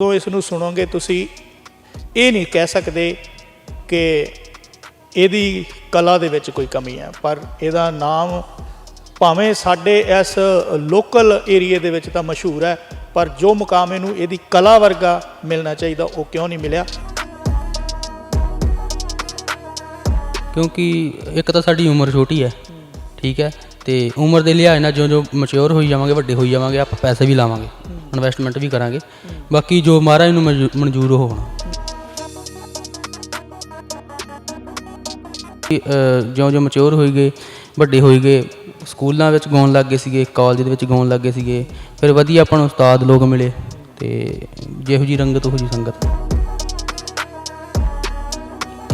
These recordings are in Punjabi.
ਜਦੋਂ ਇਸ ਨੂੰ ਸੁਣੋਗੇ ਤੁਸੀਂ, ਇਹ ਨਹੀਂ ਕਹਿ ਸਕਦੇ ਕਿ ਇਹਦੀ ਕਲਾ ਦੇ ਵਿੱਚ ਕੋਈ ਕਮੀ ਹੈ, ਪਰ ਇਹਦਾ ਨਾਮ ਭਾਵੇਂ ਸਾਡੇ ਇਸ ਲੋਕਲ ਏਰੀਏ ਦੇ ਵਿੱਚ ਤਾਂ ਮਸ਼ਹੂਰ ਹੈ, ਪਰ ਜੋ ਮੁਕਾਮ ਇਹਨੂੰ ਇਹਦੀ ਕਲਾ ਵਰਗਾ ਮਿਲਣਾ ਚਾਹੀਦਾ, ਉਹ ਕਿਉਂ ਨਹੀਂ ਮਿਲਿਆ? ਕਿਉਂਕਿ ਇੱਕ ਤਾਂ ਸਾਡੀ ਉਮਰ ਛੋਟੀ ਹੈ, ਠੀਕ ਹੈ, ਤੇ ਉਮਰ ਦੇ ਲਿਹਾਜ਼ ਨਾਲ ਜਿਉਂ ਜਿਉਂ ਮੈਚੁਰ ਹੋਈ ਜਾਵਾਂਗੇ, ਵੱਡੇ ਹੋਈ ਜਾਵਾਂਗੇ, ਆਪਾਂ ਪੈਸੇ ਵੀ ਲਾਵਾਂਗੇ। ਇਨਵੈਸਟਮੈਂਟ ਵੀ ਕਰਾਂਗੇ। ਬਾਕੀ ਜੋ ਮਹਾਰਾਜ ਨੂੰ ਮਨਜ਼ੂ- ਮਨਜ਼ੂਰ ਉਹ ਹੋਣਾ। ਕਿ, ਅ, ਜਿਉਂ ਜਿਉਂ ਮੈਚੁਰ ਹੋਈ ਗਏ ਵੱਡੇ ਹੋਈ ਗਏ ਸਕੂਲਾਂ ਵਿੱਚ ਗਾਉਣ ਲੱਗ ਗਏ ਸੀਗੇ ਕਾਲਜ ਦੇ ਵਿੱਚ ਗਾਉਣ ਲੱਗ ਗਏ ਸੀਗੇ ਫਿਰ ਵਧੀਆ ਆਪਾਂ ਨੂੰ ਉਸਤਾਦ ਲੋਕ ਮਿਲੇ ਤੇ ਜਿਹੋ ਜੀ ਰੰਗਤ ਉਹੋ ਜੀ ਸੰਗਤ।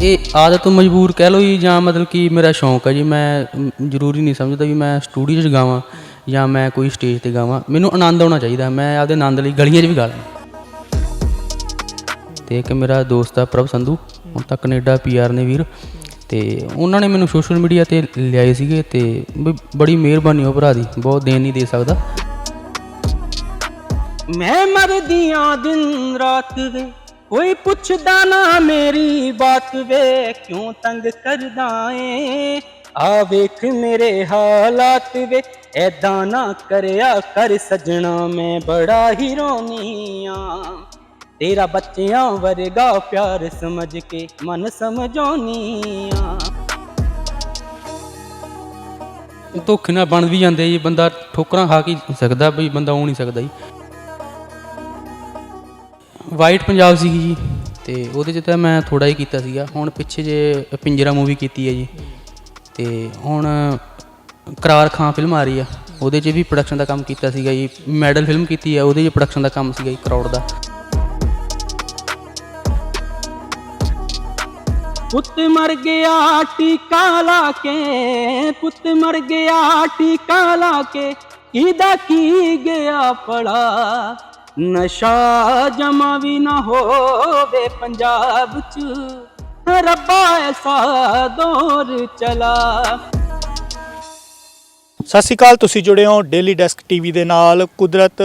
ਇਹ ਆਦਤ ਤੋਂ ਮਜਬੂਰ ਕਹਿ ਲਓ ਜੀ ਜਾਂ ਮਤਲਬ ਕਿ ਮੇਰਾ ਸ਼ੌਂਕ ਹੈ ਜੀ ਮੈਂ ਮ, ਜ਼ਰੂਰੀ ਨਹੀਂ ਸਮਝਦਾ ਵੀ ਮੈਂ ਸਟੂਡੀਓ 'ਚ ਗਾਵਾਂ ਜਾਂ ਮੈਂ ਕੋਈ ਸਟੇਜ ਤੇ ਗਾਵਾਂ, ਮੈਨੂੰ ਆਨੰਦ ਆਉਣਾ ਚਾਹੀਦਾ, ਮੈਂ ਆਪਦੇ ਆਨੰਦ ਲਈ ਗਲੀਆਂ 'ਚ ਵੀ ਗਾ ਲਾਂ ਤੇ ਇੱਕ ਮੇਰਾ ਦੋਸਤ ਆ ਪ੍ਰਭ ਸੰਧੂ, ਹੁਣ ਤੱਕ ਕੈਨੇਡਾ ਪੀਆਰ ਨੇ ਵੀਰ, ਤੇ ਉਹਨਾਂ ਨੇ ਮੈਨੂੰ ਸੋਸ਼ਲ ਮੀਡੀਆ ਤੇ ਲਿਆਏ ਸੀਗੇ ਤੇ ਬੜੀ ਮਿਹਰਬਾਨੀ ਉਹ ਭਰਾ ਦੀ, ਬਹੁਤ ਦੇਣ ਨਹੀਂ ਦੇ ਸਕਦਾ। ਮੈਂ ਮਰਦੀਆਂ ਦਿਨ ਰਾਤ ਵੇ, ਕੋਈ ਪੁੱਛਦਾ ਨਾ ਮੇਰੀ ਬਾਤ ਵੇ, ਕਿਉਂ ਤੰਗ ਕਰਦਾ ਏ? ਆ ਵੇਖ ਮੇਰੇ ਹਾਲਾਤ ਵੇ ਐਦਾਂ ਨਾ ਕਰਿਆ ਕਰ ਸਜਣਾ ਮੈਂ ਬੜਾ ਹੀ ਰੋਨੀ ਆ। ਤੇਰਾ ਬੱਚਿਆਂ ਵਰਗਾ ਪਿਆਰ ਸਮਝ ਕੇ ਮਨ ਸਮਝਾਉਣੀ ਆ। ਧੋਖੇ ਨਾਲ ਬਣ ਵੀ ਜਾਂਦੇ ਜੀ, ਬੰਦਾ ਠੋਕਰਾਂ ਖਾ ਕੇ ਹੀ ਸਕਦਾ ਵੀ ਬੰਦਾ ਉਹ ਨਹੀਂ ਸਕਦਾ ਜੀ। ਵਾਈਟ ਪੰਜਾਬ ਸੀਗੀ ਜੀ, ਤੇ ਉਹਦੇ 'ਚ ਤਾਂ ਮੈਂ ਥੋੜਾ ਹੀ ਕੀਤਾ ਸੀਗਾ। ਹੁਣ ਪਿੱਛੇ ਜੇ ਪਿੰਜਰਾ ਮੂਵੀ ਕੀਤੀ ਹੈ ਜੀ, ਤੇ ਹੁਣ ਕਰਾਰ ਖਾਂ ਫਿਲਮ ਆ ਰਹੀ ਆ। ਉਹਦੇ 'ਚ ਵੀ ਪ੍ਰੋਡਕਸ਼ਨ ਦਾ ਕੰਮ ਕੀਤਾ ਸੀਗਾ ਜੀ। ਮੈਡਲ ਫਿਲਮ ਕੀਤੀ ਆ, ਉਹਦੇ 'ਚ ਪ੍ਰੋਡਕਸ਼ਨ ਦਾ ਕੰਮ ਸੀਗਾ ਜੀ ਕਰੋੜ ਦਾ। ਪੁੱਤ ਮਰ ਗਿਆ ਟੀਕਾ ਲਾ ਕੇ, ਪੁੱਤ ਮਰ ਗਿਆ ਟੀਕਾ ਲਾ ਕੇ। ਕਿਦਾ ਕੀ ਗਿਆ ਪੜਾ ਨਸ਼ਾ ਜਮਾ ਵੀ ਨਾ ਹੋਵੇ ਪੰਜਾਬ ਚ। ਰੱਬਾ ਐਸਾ ਦੌਰ ਚਲਾ। ਸਤਿ ਸ਼੍ਰੀ ਅਕਾਲ, ਤੁਸੀਂ ਜੁੜੇ ਹੋ ਡੇਲੀ ਡੈਸਕ ਟੀਵੀ ਦੇ ਨਾਲ। ਕੁਦਰਤ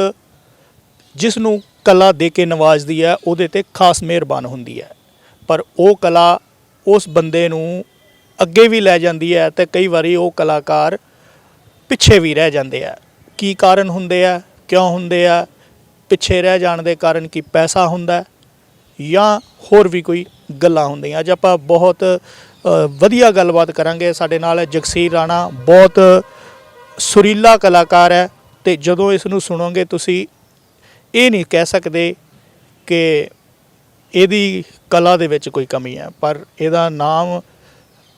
ਜਿਸ ਨੂੰ ਕਲਾ ਦੇ ਕੇ ਨਵਾਜ਼ਦੀ ਹੈ, ਉਹਦੇ ਤੇ ਖਾਸ ਮਿਹਰਬਾਨ ਹੁੰਦੀ ਹੈ। ਪਰ ਉਹ ਕਲਾ ਉਸ ਬੰਦੇ ਨੂੰ ਅੱਗੇ ਵੀ ਲੈ ਜਾਂਦੀ ਹੈ ਤੇ ਕਈ ਵਾਰੀ ਉਹ ਕਲਾਕਾਰ ਪਿੱਛੇ ਵੀ ਰਹਿ ਜਾਂਦੇ ਆ। ਕੀ ਕਾਰਨ ਹੁੰਦੇ ਆ, ਕਿਉਂ ਹੁੰਦੇ ਆ? ਪਿੱਛੇ ਰਹਿ ਜਾਣ ਦੇ ਕਾਰਨ ਕੀ ਪੈਸਾ ਹੁੰਦਾ ਜਾਂ ਹੋਰ ਵੀ ਕੋਈ ਗੱਲਾਂ ਹੁੰਦੀਆਂ। ਅੱਜ ਆਪਾਂ ਬਹੁਤ ਵਧੀਆ ਗੱਲਬਾਤ ਕਰਾਂਗੇ। ਸਾਡੇ ਨਾਲ ਜਗਸੀਰ ਰਾਣਾ। ਬਹੁਤ ਸੁਰੀਲਾ ਕਲਾਕਾਰ ਹੈ ਤੇ ਜਦੋਂ ਇਸ ਨੂੰ ਸੁਣੋਗੇ ਤੁਸੀਂ ਇਹ ਨਹੀਂ ਕਹਿ ਸਕਦੇ ਕਿ ਇਹਦੀ ਕਲਾ ਦੇ ਵਿੱਚ ਕੋਈ ਕਮੀ ਹੈ ਪਰ ਇਹਦਾ ਨਾਮ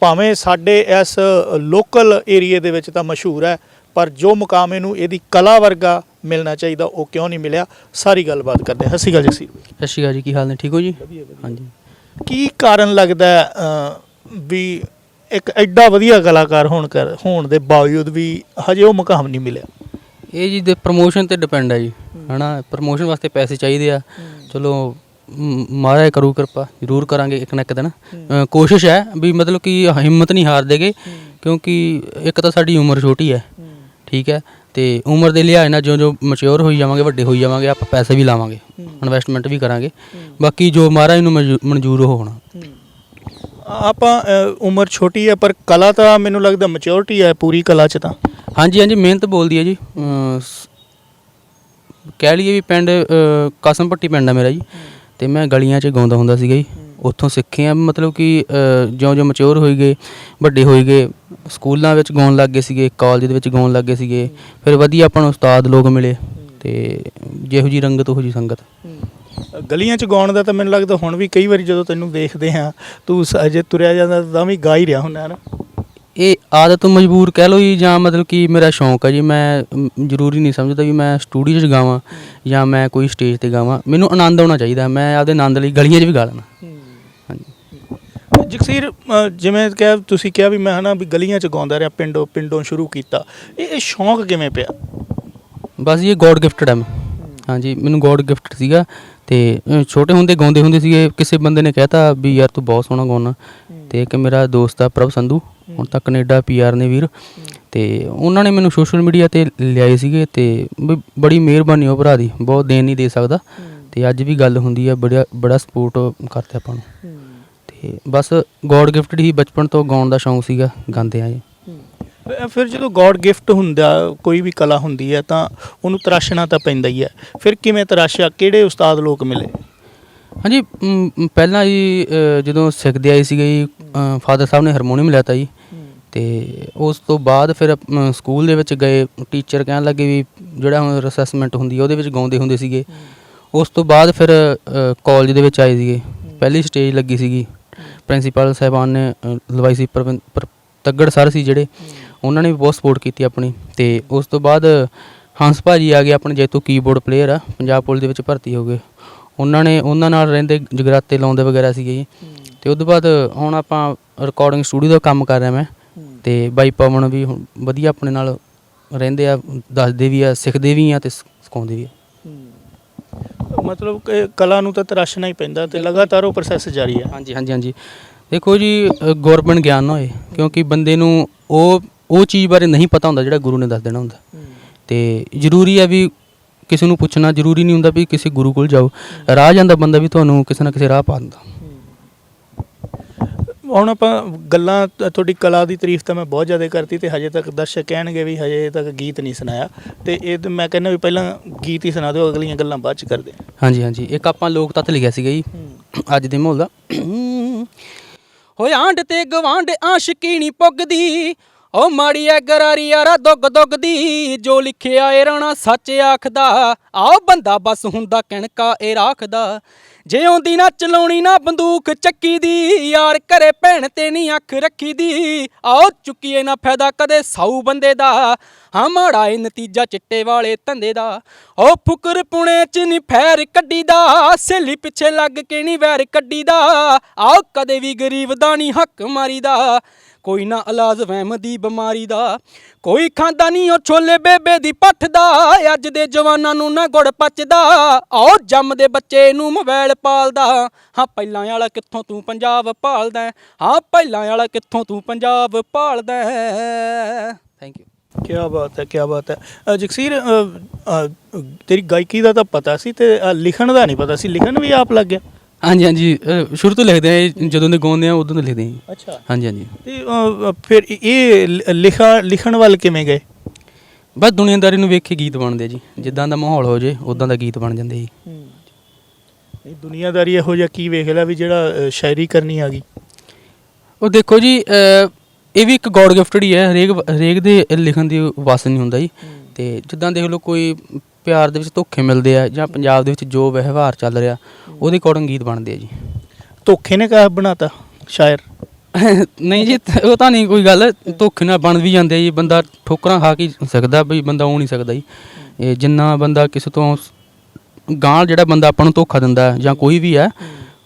ਭਾਵੇਂ ਸਾਡੇ ਇਸ ਲੋਕਲ ਏਰੀਏ ਦੇ ਵਿੱਚ ਤਾਂ ਮਸ਼ਹੂਰ ਹੈ ਪਰ ਜੋ ਮੁਕਾਮ ਇਹਨੂੰ ਇਹਦੀ ਕਲਾ ਵਰਗਾ ਮਿਲਣਾ ਚਾਹੀਦਾ ਉਹ ਕਿਉਂ ਨਹੀਂ ਮਿਲਿਆ? ਸਾਰੀ ਗੱਲਬਾਤ ਕਰਦੇ ਹਾਂ। ਸਤਿ ਸ਼੍ਰੀ ਅਕਾਲ ਜਗਸੀਰ ਸਤਿ ਸ਼੍ਰੀ ਅਕਾਲ ਜੀ ਕੀ ਹਾਲ ਨੇ? ਠੀਕ ਹੋ ਜੀ? ਹਾਂਜੀ। ਕੀ ਕਾਰਨ ਲੱਗਦਾ ਵੀ ਇੱਕ ਐਡਾ ਵਧੀਆ ਕਲਾਕਾਰ ਹੋਣ ਕਰ ਹੋਣ ਦੇ ਬਾਵਜੂਦ ਵੀ ਹਜੇ ਉਹ ਮੁਕਾਮ ਨਹੀਂ ਮਿਲਿਆ। ਇਹ ਜੀ ਦੇ ਪ੍ਰੋਮੋਸ਼ਨ ਤੇ ਡਿਪੈਂਡ ਹੈ ਜੀ ਹਨਾ? ਪ੍ਰੋਮੋਸ਼ਨ ਵਾਸਤੇ ਪੈਸੇ ਚਾਹੀਦੇ ਆ। ਚਲੋ ਮਹਾਰਾਜ ਕਰੂ ਕਿਰਪਾ ਜ਼ਰੂਰ ਕਰਾਂਗੇ ਇੱਕ ਨਾ ਇੱਕ ਦਿਨ। ਕੋਸ਼ਿਸ਼ ਹੈ ਵੀ ਮਤਲਬ ਕਿ ਹਿੰਮਤ ਨਹੀਂ ਹਾਰ ਦੇਗੇ ਕਿਉਂਕਿ ਇੱਕ ਤਾਂ ਸਾਡੀ ਉਮਰ ਛੋਟੀ ਹੈ ਠੀਕ ਹੈ? ਤੇ ਉਮਰ ਦੇ ਲਿਹਾਜ਼ ਨਾਲ ਜਿਉਂ ਜਿਉਂ ਮੈਚੁਰ ਹੋਈ ਜਾਵਾਂਗੇ ਵੱਡੇ ਹੋਈ ਜਾਵਾਂਗੇ ਆਪਾਂ ਪੈਸੇ ਵੀ ਲਾਵਾਂਗੇ ਇਨਵੈਸਟਮੈਂਟ ਵੀ ਕਰਾਂਗੇ। ਬਾਕੀ ਜੋ ਮਹਾਰਾਜ ਨੂੰ ਮਨਜ਼ੂ- ਮਨਜ਼ੂਰ ਹੋਣਾ। ਆਪਾਂ ਅ, ਉਮਰ ਛੋਟੀ ਹੈ ਪਰ ਕਲਾ ਤਾਂ ਮੈਨੂੰ ਲੱਗਦਾ ਮੈਚੁਰਿਟੀ ਹੈ ਪੂਰੀ ਕਲਾ 'ਚ ਤਾਂ। ਹਾਂਜੀ ਹਾਂਜੀ ਮਿਹਨਤ ਬੋਲਦੀ ਹੈ ਜੀ। ਅਮ ਸ- ਕਹਿ ਲਈਏ ਵੀ ਪਿੰਡ ਅ, ਕਸਮਪੱਟੀ ਪਿੰਡ ਆ ਮੇਰਾ ਜੀ। ਤੇ ਮੈਂ ਗਲੀਆਂ 'ਚ ਗਾਉਂਦਾ ਹੁੰਦਾ ਸੀਗਾ ਜੀ। ਉੱਥੋਂ ਸਿੱਖੇ ਆ ਮਤਲਬ ਕਿ ਅ, ਜਿਉਂ ਜਿਉਂ ਮੈਚੁਰ ਹੋਈ ਗਏ ਵੱਡੇ ਹੋਈ ਗਏ ਸਕੂਲਾਂ ਵਿੱਚ ਗਾਉਣ ਲੱਗ ਗਏ ਸੀਗੇ ਕਾਲਜ ਦੇ ਵਿੱਚ ਗਾਉਣ ਲੱਗ ਗਏ ਸੀਗੇ। ਫਿਰ ਵਧੀਆ ਆਪਾਂ ਨੂੰ ਉਸਤਾਦ ਲੋਕ ਮਿਲੇ। ਤੇ ਜਿਹੋ ਜੀ ਰੰਗਤ ਉਹੋ ਜੀ ਸੰਗਤ। ਗਲੀਆਂ 'ਚ ਗਾਉਣ ਦਾ ਤਾਂ ਮੈਨੂੰ ਲੱਗਦਾ ਹੁਣ ਵੀ ਕਈ ਵਾਰੀ ਜਦੋਂ ਤੈਨੂੰ ਦੇਖਦੇ ਆ ਤੂੰ ਸ- ਅਜੇ ਤੁਰਿਆ ਜਾਂਦਾ ਤਾਂ ਵੀ ਗਾ ਹੀ ਰਿਹਾ ਹੁੰਦਾ ਨਾ। ਇਹ ਆਦਤ ਮਜਬੂਰ ਕਹਿ ਲਓ ਜੀ ਜਾਂ ਮਤਲਬ ਕਿ ਮੇਰਾ ਸ਼ੌਂਕ ਹੈ ਜੀ ਮੈਂ ਜ਼ਰੂਰੀ ਨਹੀਂ ਸਮਝਦਾ ਵੀ ਮੈਂ ਸਟੂਡੀਓ 'ਚ ਗਾਵਾਂ ਜਾਂ ਮੈਂ ਕੋਈ ਸਟੇਜ ਤੇ ਗਾਵਾਂ। ਮੈਨੂੰ ਆਨੰਦ ਆਉਣਾ ਚਾਹੀਦਾ ਮੈਂ ਆਪਦੇ ਆਨੰਦ ਲਈ ਗਲੀਆਂ 'ਚ ਵੀ ਗਾ ਲੈਣਾ ਹਾਂਜੀ। ਜਗਸੀਰ ਅ, ਜਿਵੇਂ ਕਿਹਾ ਤੁਸੀਂ ਕਿਹਾ ਵੀ ਮੈਂ ਹਨਾ ਵੀ ਗਲੀਆਂ 'ਚ ਗਾਉਂਦਾ ਰਿਹਾ ਪਿੰਡੋਂ ਪਿੰਡੋਂ ਸ਼ੁਰੂ ਕੀਤਾ। ਇਹ ਇਹ ਸ਼ੌਂਕ ਕਿਵੇਂ ਪਿਆ? ਬਸ ਜੀ ਇਹ ਗੋਡ ਗਿਫਟਡ ਹੈ ਮੈਂ। ਹਾਂਜੀ ਮੈਨੂੰ ਗੋਡ ਗਿਫਟ ਸੀਗਾ। ਤੇ ਅ, ਛੋਟੇ ਹੁੰਦੇ ਗਾਉਂਦੇ ਹੁੰਦੇ ਸੀਗੇ ਕਿਸੇ ਬੰਦੇ ਨੇ ਕਹਿਤਾ ਵੀ ਯਾਰ ਤੂੰ ਬਹੁਤ ਸੋਹਣਾ ਗਾਉਣਾ ਤੇ ਇੱਕ ਮੇਰਾ ਦੋਸਤ ਆ ਪ੍ਰਭ ਸੰਧੂ ਹੁਣ ਤੱਕ ਕੈਨੇਡਾ ਪੀਆਰ ਨੇ ਵੀਰ। ਤੇ ਉਹਨਾਂ ਨੇ ਮੈਨੂੰ ਸੋਸ਼ਲ ਮੀਡੀਆ ਤੇ ਲਿਆਏ ਸੀਗੇ ਤੇ ਵੀ ਬੜੀ ਮਿਹਰਬਾਨੀ ਉਹ ਭਰਾ ਦੀ ਬਹੁਤ ਦੇਣ ਨਹੀਂ ਦੇ ਸਕਦਾ। ਤੇ ਅੱਜ ਵੀ ਗੱਲ ਹੁੰਦੀ ਆ ਬੜਾ ਬੜਾ ਸਪੋਰਟ ਕਰਦੇ ਆਪਾਂ ਨੂੰ। ਤੇ ਬਸ ਗੋਡ ਗਿਫਟਡ ਹੀ ਬਚਪਨ ਤੋਂ ਗਾਉਣ ਦਾ ਸ਼ੌਂਕ ਸੀਗਾ ਗਾਉਂਦੇ ਆਏ ਫਿਰ ਜਦੋਂ ਗੋਡ ਗਿਫਟ ਹੁੰਦਾ ਕੋਈ ਵੀ ਕਲਾ ਹੁੰਦੀ ਹੈ ਤਾਂ ਉਹਨੂੰ ਤਰਾਸ਼ਣਾ ਤਾਂ ਪੈਂਦਾ ਹੀ ਹੈ। ਫਿਰ ਕਿਵੇਂ ਤਰਾਸ਼ਿਆ? ਕਿਹੜੇ ਉਸਤਾਦ ਲੋਕ ਮਿਲੇ? ਹਾਂਜੀ ਮ, ਮ, ਪਹਿਲਾਂ ਜੀ ਅ, ਜਦੋਂ ਸਿੱਖਦੇ ਆਏ ਸੀਗੇ ਜੀ ਫਾਦਰ ਸਾਹਿਬ ਨੇ ਹਾਰਮੋਨੀਅਮ ਲਿਆਤਾ ਜੀ। ਤੇ ਉਸ ਤੋਂ ਬਾਅਦ ਫਿਰ ਸਕੂਲ ਦੇ ਵਿੱਚ ਗਏ। ਟੀਚਰ ਕਹਿਣ ਲੱਗੇ ਵੀ ਜਿਹੜਾ ਹੁਣ ਅਸੈਸਮੈਂਟ ਹੁੰਦੀ ਹੈ ਉਹਦੇ ਵਿੱਚ ਗਾਉਂਦੇ ਹੁੰਦੇ ਸੀਗੇ। ਉਸ ਤੋਂ ਬਾਅਦ ਫਿਰ ਕਾਲਜ ਦੇ ਵਿੱਚ ਆਏ ਸੀਗੇ। ਪਹਿਲੀ ਸਟੇਜ ਲੱਗੀ ਸੀਗੀ। ਪ੍ਰਿੰਸੀਪਲ ਸਾਹਿਬਾਨ ਨੇ ਅ, ਲਵਾਈ ਸੀ ਪ੍ਰਵਿੰ- ਪ੍ਰ- ਤੱਗੜ ਸਰ ਸੀ ਜਿਹੜੇ। ਉਹਨਾਂ ਨੇ ਵੀ ਬਹੁਤ ਸਪੋਰਟ ਕੀਤੀ ਆਪਣੀ ਤੇ ਉਸ ਤੋਂ ਬਾਅਦ ਹੰਸ ਭਾਜੀ ਆ ਗਏ ਆਪਣੇ ਜੈਤੋ ਕੀਬੋਰਡ ਪਲੇਅਰ ਆ ਪੰਜਾਬ ਪੁਲਿਸ ਦੇ ਵਿੱਚ ਭਰਤੀ ਹੋ ਗਏ। ਉਹਨਾਂ ਨੇ ਉਹਨਾਂ ਨਾਲ ਰਹਿੰਦੇ ਜਗਰਾਤੇ ਲਾਉਂਦੇ ਵਗੈਰਾ ਸੀਗੇ ਜੀ। ਤੇ ਉਸ ਤੋਂ ਬਾਅਦ ਹੁਣ ਆਪਾਂ ਰਿਕਾਰਡਿੰਗ ਸਟੂਡੀਓ ਦਾ ਕੰਮ ਕਰ ਰਿਹਾ ਮੈਂ। ਤੇ ਬਾਈ ਪਵਨ ਵੀ ਹੁਣ ਵਧੀਆ ਆਪਣੇ ਨਾਲ ਰਹਿੰਦੇ ਆ ਦੱਸਦੇ ਵੀ ਆ ਸਿੱਖਦੇ ਵੀ ਆ ਤੇ ਸਿਖਾਉਂਦੇ ਵੀ ਆ। ਮਤਲਬ ਕਿ ਕਲਾ ਨੂੰ ਤਾਂ ਤਰਾਸ਼ਣਾ ਹੀ ਪੈਂਦਾ ਤੇ ਲਗਾਤਾਰ ਉਹ ਪ੍ਰੋਸੈਸ ਜਾਰੀ ਹੈ ਹਾਂਜੀ ਹਾਂਜੀ ਹਾਂਜੀ। ਦੇਖੋ ਜੀ ਗਵਰਨਮੈਂਟ ਗਿਆਨ ਨਾ ਹੋਏ ਕਿਉਂਕਿ ਬੰਦੇ ਨੂੰ ਉਹ ਉਹ ਚੀਜ਼ ਬਾਰੇ ਨਹੀਂ ਪਤਾ ਹੁੰਦਾ ਜਿਹੜਾ ਗੁਰੂ ਨੇ ਦੱਸ ਦੇਣਾ ਹੁੰਦਾ। ਤੇ ਜ਼ਰੂਰੀ ਹੈ ਵੀ ਕਿਸੇ ਨੂੰ ਪੁੱਛਣਾ ਜ਼ਰੂਰੀ ਨਹੀਂ ਹੁੰਦਾ ਵੀ ਕਿਸੇ ਗੁਰੂ ਕੋਲ ਜਾਓ। ਰਾਹ ਜਾਂਦਾ ਬੰਦਾ ਵੀ ਤੁਹਾਨੂੰ ਕਿਸੇ ਨਾ ਕਿਸੇ ਰਾਹ ਪਾ ਦਿੰਦਾ। ਹੁਣ ਆਪਾਂ ਗੱਲਾਂ ਤੁਹਾਡੀ ਕਲਾ ਦੀ ਤਾਰੀਫ ਤਾਂ ਮੈਂ ਬਹੁਤ ਜ਼ਿਆਦਾ ਕਰਤੀ ਤੇ ਹਜੇ ਤੱਕ ਦਰਸ਼ਕ ਕਹਿਣਗੇ ਵੀ ਹਜੇ ਤੱਕ ਗੀਤ ਨਹੀਂ ਸੁਣਾਇਆ। ਤੇ ਇਹ ਤਾਂ ਮੈਂ ਕਹਿੰਦਾ ਵੀ ਪਹਿਲਾਂ ਗੀਤ ਹੀ ਸੁਣਾ ਦਿਓ ਅਗਲੀਆਂ ਗੱਲਾਂ ਬਾਅਦ ਚ ਕਰਦੇ ਹਾਂਜੀ ਹਾਂਜੀ। ਇੱਕ ਆਪਾਂ ਲੋਕ ਤੱਤ ਲਿਖਿਆ ਸੀਗਾ ਜੀ। ਅੱਜ ਦੇ ਮਾਹੌਲ ਦਾ। ਹੋਏ ਆਂਡ ਤੇ ਗਵਾਂਡ ਆਸ਼ਕੀ ਨਹੀਂ ਪੁੱਗਦੀ। ਓ ਮਾੜੀ ਐ ਗਰਾਰੀ ਯਾਰਾ ਦੁੱਗ ਦੁੱਗ ਦੀ, ਜੋ ਲਿਖਿਆ ਏ ਰਾਣਾ ਸੱਚ ਆਖਦਾ। ਆਓ ਬੰਦਾ ਬਸ ਹੁੰਦਾ ਕਣਕਾ ਏ ਰਾਖਦਾ। ਜੇ ਆਉਂਦੀ ਨਾ ਚਲਾਉਣੀ ਨਾ ਬੰਦੂਕ ਚੱਕੀ ਦੀ, ਯਾਰ ਘਰੇ ਭੈਣ ਤੇ ਨਹੀਂ ਅੱਖ ਰੱਖੀ ਦੀ। ਆਓ ਚੁੱਕੀਏ ਨਾ ਫਾਇਦਾ ਕਦੇ ਸਾਊ ਬੰਦੇ ਦਾ। ਹਾਂ ਮਾੜਾ ਏ ਨਤੀਜਾ ਚਿੱਟੇ ਵਾਲੇ ਧੰਦੇ ਦਾ। ਓ ਫੁਕਰ ਪੁਣੇ ਚ ਨਹੀਂ ਫੈਰ ਕੱਢੀ ਦਾ ਸੇਲੀ ਪਿੱਛੇ ਲੱਗ ਕੇ ਨਹੀਂ ਵੈਰ ਕੱਢੀ ਦਾ ਆਓ ਕਦੇ ਵੀ ਗਰੀਬ ਦਾ ਨਹੀਂ ਹੱਕ ਮਾਰੀਦਾ। ਕੋਈ ਨਾ ਇਲਾਜ ਵਹਿਮ ਦੀ ਬਿਮਾਰੀ ਦਾ ਕੋਈ ਖਾਂਦਾ ਨਹੀਂ ਉਹ ਛੋਲੇ ਬੇਬੇ ਦੀ ਪੱਠ ਦਾ ਅੱਜ ਦੇ ਜਵਾਨਾਂ ਨੂੰ ਨਾ ਗੁੜ ਪਚਦਾ ਆਓ ਜੰਮਦੇ ਬੱਚੇ ਨੂੰ ਮੋਬਾਈਲ ਪਾਲਦਾ। ਹਾਂ ਪਹਿਲਾਂ ਵਾਲਾ ਕਿੱਥੋਂ ਤੂੰ ਪੰਜਾਬ ਪਾਲਦਾ ਹੈ? ਪਹਿਲਾਂ ਵਾਲਾ ਕਿੱਥੋਂ ਤੂੰ ਪੰਜਾਬ ਪਾਲਦਾ ਥੈਂਕ ਯੂ ਕੀ ਬਾਤ ਹੈ ਕੀ ਬਾਤ ਹੈ। ਜਗਸੀਰ ਤੇਰੀ ਗਾਇਕੀ ਦਾ ਤਾਂ ਪਤਾ ਸੀ ਤੇ ਲਿਖਣ ਦਾ ਨਹੀਂ ਪਤਾ ਸੀ। ਲਿਖਣ ਵੀ ਆਪ ਲੱਗ ਗਿਆ। ਹਾਂਜੀ ਹਾਂਜੀ ਅ, ਸ਼ੁਰੂ ਤੋਂ ਲਿਖਦੇ ਆ ਜਦੋਂ ਦੇ ਗਾਉਂਦੇ ਆ ਉਦੋਂ ਤੋਂ ਲਿਖਦੇ ਆ ਅੱਛਾ। ਹਾਂਜੀ ਹਾਂਜੀ। ਤੇ ਅ, ਫਿਰ ਇਹ ਲ- ਲਿਖਾ ਲਿਖਣ ਵੱਲ ਕਿਵੇਂ ਗਏ? ਬਸ ਦੁਨੀਆਦਾਰੀ ਨੂੰ ਵੇਖ ਕੇ ਗੀਤ ਬਣਦੇ ਆ ਜੀ। ਜਿੱਦਾਂ ਦਾ ਮਾਹੌਲ ਹੋ ਜੇ ਉਦਾਂ ਦਾ ਗੀਤ ਬਣ ਜਾਂਦੇ ਜੀ। ਨਹੀਂ ਦੁਨੀਆਦਾਰੀ ਇਹੋ ਜਿਹਾ ਕੀ ਵੇਖ ਲਿਆ ਵੀ ਜਿਹੜਾ ਅ, ਸ਼ਾਇਰੀ ਕਰਨੀ ਆ ਗਈ? ਉਹ ਦੇਖੋ ਜੀ ਅ, ਇਹ ਵੀ ਇੱਕ ਗੋਡ ਗਿਫਟਡ ਹੀ ਹੈ। ਹਰੇਕ ਹਰੇਕ ਦੇ ਲਿਖਣ ਦੀ ਵਸ ਨਹੀਂ ਹੁੰਦਾ ਜੀ। ਤੇ ਜਿੱਦਾਂ ਦੇਖ ਲਓ ਕੋਈ ਪਿਆਰ ਦੇ ਵਿੱਚ ਧੋਖੇ ਮਿਲਦੇ ਆ ਜਾਂ ਪੰਜਾਬ ਦੇ ਵਿੱਚ ਜੋ ਵਿਵਹਾਰ ਚੱਲ ਰਿਹਾ ਉਹਦੇ ਅਕੋਰਡਿੰਗ ਗੀਤ ਬਣਦੇ ਆ ਜੀ। ਧੋਖੇ ਨੇ ਕਾ ਬਣਾਤਾ ਸ਼ਾਇਰ? ਨਹੀਂ ਜੀ ਉਹ ਤਾਂ ਨਹੀਂ ਕੋਈ ਗੱਲ ਧੋਖੇ ਨਾਲ ਬਣ ਵੀ ਜਾਂਦੇ ਜੀ ਬੰਦਾ ਠੋਕਰਾਂ ਖਾ ਕੇ ਸਕਦਾ ਬਈ ਬੰਦਾ ਉਹ ਨਹੀਂ ਸਕਦਾ ਜੀ। ਇਹ ਜਿੰਨਾ ਬੰਦਾ ਕਿਸੇ ਤੋਂ ਗਾਂ ਜਿਹੜਾ ਬੰਦਾ ਆਪਾਂ ਨੂੰ ਧੋਖਾ ਦਿੰਦਾ ਜਾਂ ਕੋਈ ਵੀ ਹੈ